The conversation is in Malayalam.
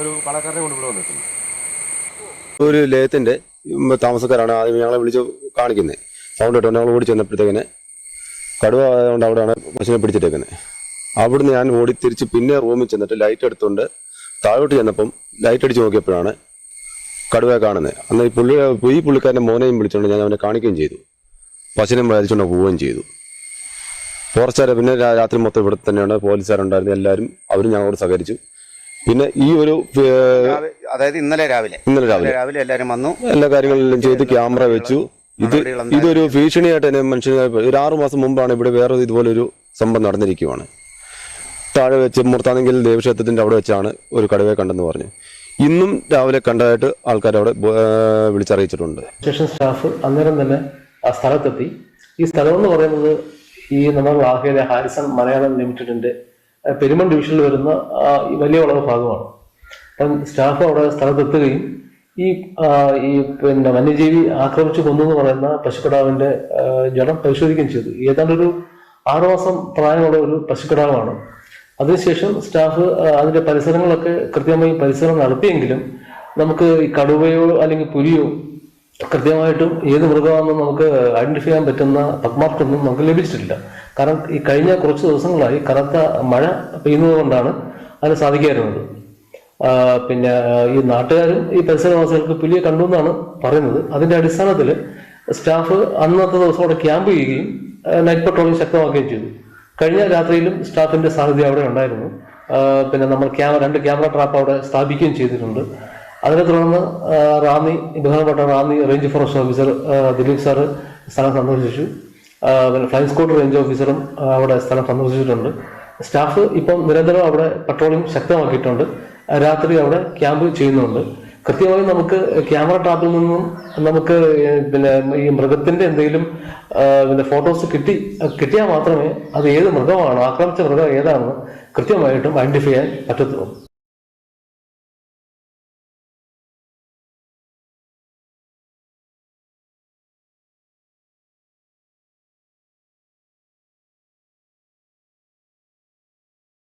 ഒരു കളക്കാരനെ കൊണ്ട് ഇവിടെ വന്നിട്ടുണ്ട്. ഒരു താമസക്കാരാണ് ആദ്യം ഞങ്ങളെ വിളിച്ച് കാണിക്കുന്നത് സൗണ്ട് ഇട്ടോ ഞങ്ങൾ ഓടി ചെന്നപ്പോഴത്തേക്കിനെ കടുവ ആയതുകൊണ്ട് അവിടെയാണ് പശുവിനെ പിടിച്ചിട്ടേക്കുന്നത് അവിടുന്ന് ഞാൻ ഓടി തിരിച്ച് പിന്നെ റൂമിൽ ചെന്നിട്ട് ലൈറ്റ് എടുത്തുകൊണ്ട് താഴോട്ട് ചെന്നപ്പം ലൈറ്റ് അടിച്ച് നോക്കിയപ്പോഴാണ് കടുവയെ കാണുന്നത് അന്ന് ഈ പുള്ളി ഈ പുള്ളിക്കാരന്റെ മോനെയും വിളിച്ചുകൊണ്ട് ഞാൻ അവനെ കാണിക്കുകയും ചെയ്തു. പശുവിനെ വലിച്ചുകൊണ്ട് പോവുകയും ചെയ്തു. ഫോറസ്റ്റുകാരെ പിന്നെ രാത്രി മൊത്തം ഇവിടെ തന്നെയാണ്. പോലീസുകാരുണ്ടായിരുന്നു. എല്ലാവരും അവരും ഞങ്ങളോട് സഹകരിച്ചു. പിന്നെ ഈ ഒരു അതായത് ഇന്നലെ രാവിലെ. ഇന്നലെ രാവിലെ. രാവിലെ എല്ലാവരും വന്നു. എല്ലാ കാര്യങ്ങളിലും ചെയ്ത് ക്യാമറ വെച്ചു. ഇത് ഇതൊരു ഭീഷണിയായിട്ട് എന്നെ മനുഷ്യനെ ഒരു ആറു മാസം മുമ്പാണ് ഇവിടെ വേറെ ഇതുപോലൊരു സംഭവം നടന്നിരിക്കുവാണ്. താഴെ വെച്ച് മുർത്താനെങ്കിൽ ദേവക്ഷേത്രത്തിന്റെ അവിടെ വെച്ചാണ് ഒരു കടുവയെ കണ്ടെന്ന് പറഞ്ഞു. ഇന്നും രാവിലെ കണ്ടതായിട്ട് ആൾക്കാർ അവിടെ വിളിച്ചറിയിച്ചിട്ടുണ്ട്. സ്റ്റേഷൻ സ്റ്റാഫ് അന്നേരം തന്നെ ആ സ്ഥലത്തെത്തി. ഈ സ്ഥലം എന്ന് പറയുന്നത് ഈ നമ്മുടെ വാഹയിലെ ഹാരിസൺ മലയാളം ലിമിറ്റഡിന്റെ പെരുമൺ ഡിവിഷനിൽ വരുന്ന വലിയ വളവ് ഭാഗമാണ്. അപ്പം സ്റ്റാഫ് അവിടെ സ്ഥലത്തെത്തുകയും ഈ ഈ പിന്നെ വന്യജീവി ആക്രമിച്ചു കൊന്നു എന്ന് പറയുന്ന പശുക്കിടാവിന്റെ ജഡം പരിശോധിക്കുകയും ചെയ്തു. ഏതാണ്ട് ഒരു ആറു മാസം പ്രായമുള്ള ഒരു പശുക്കിടാവാണ്. അതിനുശേഷം സ്റ്റാഫ് അതിന്റെ പരിസരങ്ങളൊക്കെ കൃത്യമായി പരിസരം നടത്തിയെങ്കിലും നമുക്ക് ഈ കടുവയോ അല്ലെങ്കിൽ പുലിയോ കൃത്യമായിട്ടും ഏത് മൃഗമാണെന്ന് നമുക്ക് ഐഡന്റിഫൈ ചെയ്യാൻ പറ്റുന്ന പത്മാർക്കൊന്നും നമുക്ക് ലഭിച്ചിട്ടില്ല. കാരണം ഈ കഴിഞ്ഞ കുറച്ച് ദിവസങ്ങളായി കനത്ത മഴ പെയ്യുന്നത് കൊണ്ടാണ് അതിന് സാധിക്കാറുള്ളത് പിന്നെ ഈ നാട്ടുകാരും ഈ പരിസരവാസികൾക്ക് പുലിയെ കണ്ടു എന്നാണ് പറയുന്നത്. അതിന്റെ അടിസ്ഥാനത്തിൽ സ്റ്റാഫ് അന്നത്തെ ദിവസം അവിടെ ക്യാമ്പ് ചെയ്യുകയും നൈറ്റ് പട്രോളിംഗ് ശക്തമാക്കുകയും ചെയ്തു. കഴിഞ്ഞ രാത്രിയിലും സ്റ്റാഫിന്റെ സാന്നിധ്യം അവിടെ ഉണ്ടായിരുന്നു. പിന്നെ നമ്മൾ ക്യാമറ രണ്ട് ക്യാമറ ട്രാപ്പ് അവിടെ സ്ഥാപിക്കുകയും ചെയ്തിട്ടുണ്ട്. അതിനെ തുടർന്ന് റാന്നി ബഹുമാനപ്പെട്ട Ranni range forest officer Dileep sir സ്ഥലം സന്ദർശിച്ചു. പിന്നെ ഫ്ലൈങ് സ്കോട്ട് റേഞ്ച് ഓഫീസറും അവിടെ സ്ഥലം സന്ദർശിച്ചിട്ടുണ്ട്. സ്റ്റാഫ് ഇപ്പം നിരന്തരം അവിടെ പട്രോളിംഗ് ശക്തമാക്കിയിട്ടുണ്ട്. രാത്രി അവിടെ ക്യാമ്പ് ചെയ്യുന്നുണ്ട്. കൃത്യമായി നമുക്ക് ക്യാമറ ട്രാപ്പിൽ നിന്നും നമുക്ക് പിന്നെ ഈ മൃഗത്തിന്റെ എന്തെങ്കിലും പിന്നെ ഫോട്ടോസ് കിട്ടി കിട്ടിയാൽ മാത്രമേ അത് ഏത് മൃഗമാണ് ആക്രമിച്ച മൃഗം ഏതാണെന്ന് കൃത്യമായിട്ടും ഐഡന്റിഫൈ ചെയ്യാൻ പറ്റത്തുള്ളൂ.